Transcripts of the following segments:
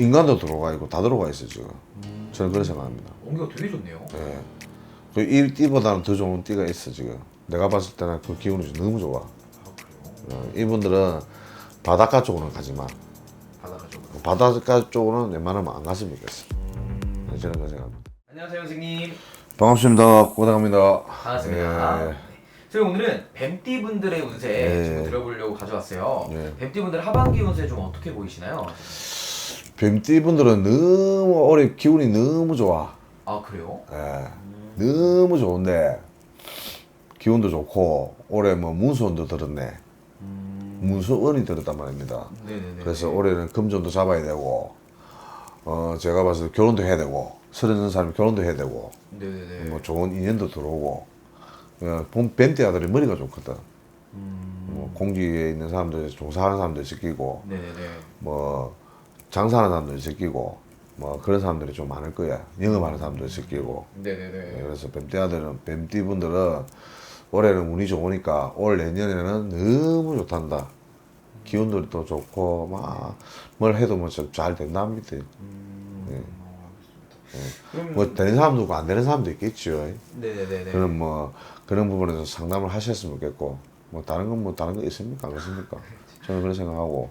인간도 들어가 있고 다 들어가 있어 지금. 저는 그렇게 생각합니다. 온기가 되게 좋네요. 예. 그이 띠보다는 더 좋은 띠가 있어 지금. 내가 봤을 때는 그 기운이 너무 좋아. 아 그래요? 어, 이분들은 바닷가 쪽으로는 가지 마. 바다가 좀. 바닷가 쪽으로는 웬만하면 안 갔으면 좋겠어. 저는 그렇게 생각합니다. 안녕하세요 선생님. 반갑습니다. 고등합니다. 반갑습니다. 예. 네. 저희 오늘은 뱀띠 분들의 운세 예. 좀 들어보려고 가져왔어요. 예. 뱀띠 분들 하반기 운세 좀 어떻게 보이시나요? 뱀띠 분들은 너무 올해 기운이 너무 좋아. 아 그래요? 예. 너무 좋은데 기운도 좋고 올해 뭐 문수운도 들었네. 문수운이 들었단 말입니다. 네네네. 그래서 올해는 금전도 잡아야 되고 어 제가 봤을 때 결혼도 해야 되고 서른 는 사람이 결혼도 해야 되고 네네네. 뭐 좋은 인연도 들어오고 어, 봄- 뱀띠 아들이 머리가 좋거든. 뭐 공직에 있는 사람들 종사하는 사람들 시키고 네네네. 뭐 장사하는 사람들 시키고 뭐 그런 사람들이 좀 많을 거야. 영업하는 사람들 시키고 네네네. 그래서 뱀띠 아들은 뱀띠 분들은 올해는 운이 좋으니까 올 내년에는 너무 좋단다. 기운들이 또 좋고 막 뭘 해도 뭐 잘 된답니다. 그럼 뭐 되는 사람도 있고 안 되는 사람도 있겠죠. 네네네. 그런 뭐 그런 부분에서 상담을 하셨으면 좋겠고 뭐 다른 건 뭐 다른 거 있습니까? 안 그렇습니까? 저는 그런 생각하고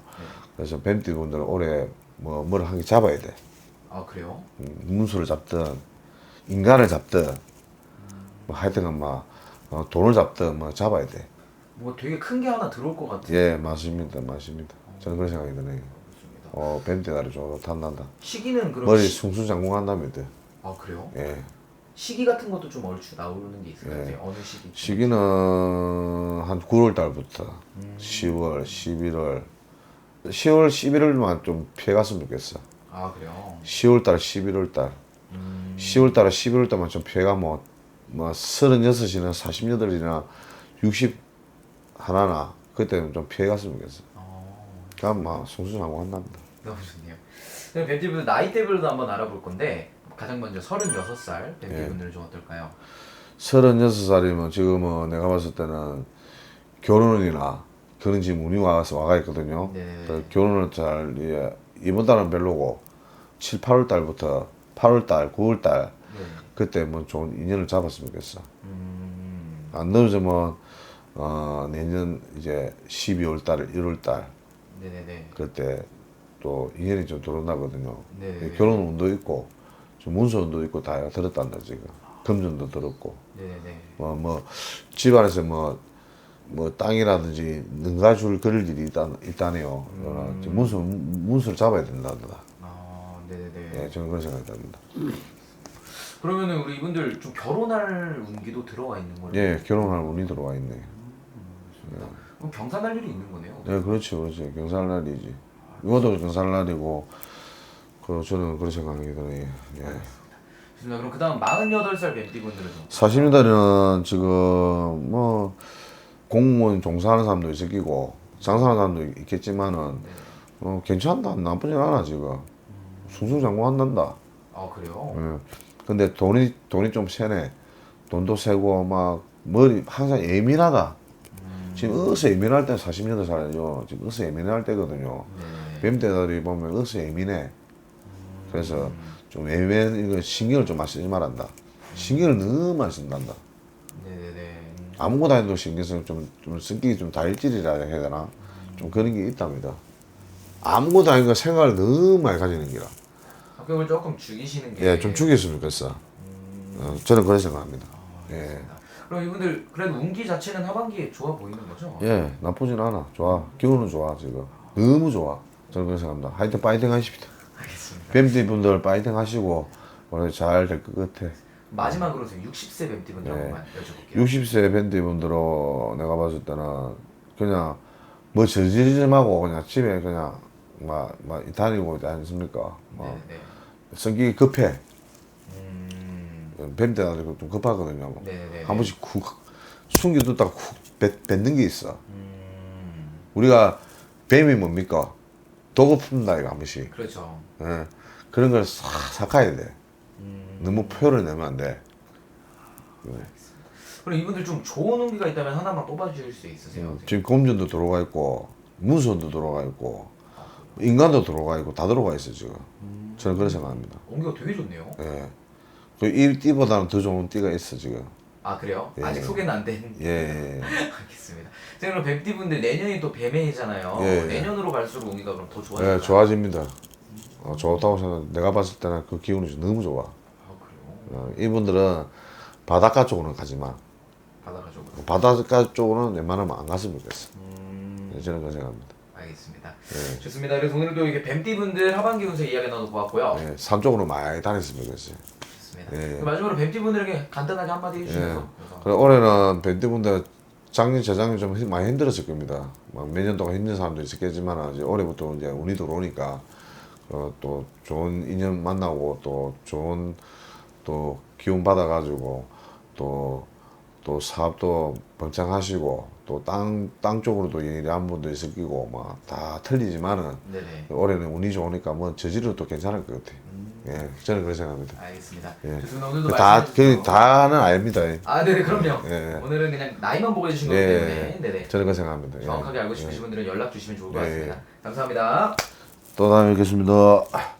그래서 뱀띠 분들은 올해 뭐뭘한개 잡아야 돼. 아 그래요? 음, 문수를 잡든 인간을 잡든 뭐 하여튼간 막 어, 돈을 잡든 뭐 잡아야 돼. 뭐 되게 큰 게 하나 들어올 것 같아요. 예, 맞습니다, 맞습니다. 저는 그런 생각이 드네요. 어, 뱀띠 날이 좋단다. 시기는 그럼 머리 시... 숭숭장군한답니다. 아 그래요? 예. 시기 같은 것도 좀 얼추 나오는 게 있을까요? 네. 어느 시기? 시기는 한 9월 달부터 10월, 11월, 10월, 11월만 좀 피해갔으면 좋겠어. 아 그래요? 10월 달, 11월 달. 음. 10월 달에 11월 달만 좀 피해가면 뭐, 뭐 36이나 48이나 60 하나나 그때는 좀 피해갔으면 좋겠어. 어, 그럼 막 숭숭하고 한답니다. 너무 좋네요. 그럼 뱀띠분 나이대별로 한번 알아볼 건데 가장 먼저 36살 예. 뱀띠분들은 좀 어떨까요? 36살이면 지금은 내가 봤을 때는 결혼이나 그런 지금 운이 와서 와가 있거든요. 네. 그 결혼을 잘 예, 이번 달은 별로고 7, 8월 달부터 8월 달, 9월 달 네. 그때 뭐 좋은 인연을 잡았으면 좋겠어. 음. 안 늦으면 어, 내년 이제 12월 달, 1월 달 네네네. 그때 또 인연이 좀 들어온다거든요. 네. 결혼 운도 있고 좀 문서 운도 있고 다 들었단다 지금. 금전도 들었고 네네네. 뭐뭐 집안에서 뭐 뭐 땅이라든지 능가줄 그럴 일이 있다, 있다네요. 어, 지금 문서 문서를 잡아야 된다더라. 아 네네네. 예, 저는 그런 생각이 듭니다. 그러면은 우리 이분들 좀 결혼할 운기도 들어와 있는 거예요? 예, 결혼할 운이 들어와 있네. 그럼 경사날 일이 있는 거네요. 네, 그렇지, 그렇지. 경살날이지. 이것도 경살날이고, 그 저는 그런 생각이 드네요. 예. 그럼 그다음 48살 뱀띠분들은 좀 40년대는 지금 뭐 공무원 종사하는 사람도 있을 끼고 장사하는 사람도 있겠지만은 어, 괜찮다 나쁘진 않아 지금 숭숭장구한단다 아 그래요? 예. 근데 돈이 돈이 좀 세네 돈도 세고 막 머리 항상 예민하다 지금 어서 예민할 때 40년대 살아요 지금 어서 예민할 때거든요 네. 뱀대들이 보면 어서 예민해 그래서 좀 예민 이거 신경을 좀 많이 쓰지 말한다 신경을 너무 많이 쓴단다. 음. 아무것도 안 해도 신경쓰는 좀, 좀 성격이 좀 다일질이라 해야 되나? 좀 그런 게 있답니다. 아무것도 아닌 거 생각을 너무 많이 가지는 기라. 성격을 조금 죽이시는 게. 예, 좀 죽였으면 좋겠어. 어, 저는 그런 생각합니다. 예. 그럼 이분들 그래도 운기 자체는 하반기에 좋아 보이는 거죠? 예, 나쁘진 않아. 좋아. 기운은 좋아, 지금. 너무 좋아. 저는 그런 생각합니다. 하여튼 파이팅 하십시다. 알겠습니다. 뱀띠 분들 파이팅 하시고, 오늘 잘 될 것 같아. 마지막으로 저 60세 뱀띠분들 네. 한번만 여쭤볼게요. 60세 밴드 분들로 내가 봤을 때는 그냥 뭐 저지름하고 그냥 집에 그냥 막, 막 다니고 있지 않습니까? 막 네네. 성격이 급해. 음. 뱀때 가지고 좀 급하거든요. 네네. 한 번씩 쿡 숨겨뒀다가 쿡 뱉, 뱉는 게 있어. 음. 우리가 뱀이 뭡니까? 도구 품다 이거 한 번씩. 그렇죠. 예. 그런 걸 싹 삭아야 돼. 음. 너무 표를 내면 안 돼. 그럼 이분들 좀 좋은 운기가 있다면 하나만 뽑아주실 수 있으세요? 지금 검전도 들어가 있고 문선도 들어가 있고 인간도 들어가 있고 다 들어가 있어 지금. 저는 그렇게 생각합니다. 온기가 되게 좋네요. 예. 그이 띠보다는 더 좋은 띠가 있어 지금. 아 그래요? 예. 아직 소개는 안 된. 예. 예. 알겠습니다. 자 그럼 뱀띠 분들 내년이 또 뱀해잖아요. 예, 예. 내년으로 갈수록 온기가 그럼 더 좋아질까요? 예, 좋아집니다. 어, 좋다고 생각. 내가 봤을 때는 그 기운이 너무 좋아. 아 그래요? 어, 이분들은 바닷가 쪽으로는 가지 마. 바다가 조금. 바닷가 쪽으로는 웬만하면 안 갔으면 좋겠어. 음. 예, 저는 그렇게 생각합니다. 알겠습니다. 예. 좋습니다. 그래서 오늘 또 이렇게 뱀띠 분들 하반기 운세 이야기 나눠보았고요. 예, 산 쪽으로 많이 다녔으면 좋겠어요. 좋습니다. 예. 그럼 마지막으로 뱀띠 분들에게 간단하게 한마디 해주시면서. 예. 그래서 그래, 올해는 밴드 분들 작년, 재작년 좀 힘- 많이 힘들었을 겁니다. 몇년 동안 힘든 사람도 있었겠지만 이제 올해부터 이제 운이 들어오니까 어, 또 좋은 인연 만나고 또 좋은 또 기운 받아가지고 또 또 사업도 번창하시고 또 땅 땅 쪽으로도 일한 분도 있을 끼고 막 다 틀리지만은 네네. 올해는 운이 좋으니까 뭐 저지로 또 괜찮을 것 같아. 음, 예, 저는 그렇게 생각합니다. 알겠습니다. 예. 좋습니다. 오늘도 다, 말씀해주셔서- 그, 다는 아닙니다. 예, 아, 네네, 그럼요. 예. 오늘은 그냥 나이만 보고 해주신 거기 때문에, 네네. 저는 그렇게 생각합니다. 예. 정확하게 알고 예. 싶으신 분들은 연락 주시면 좋을 것 예, 같습니다. 감사합니다. 또 다음에 뵙겠습니다.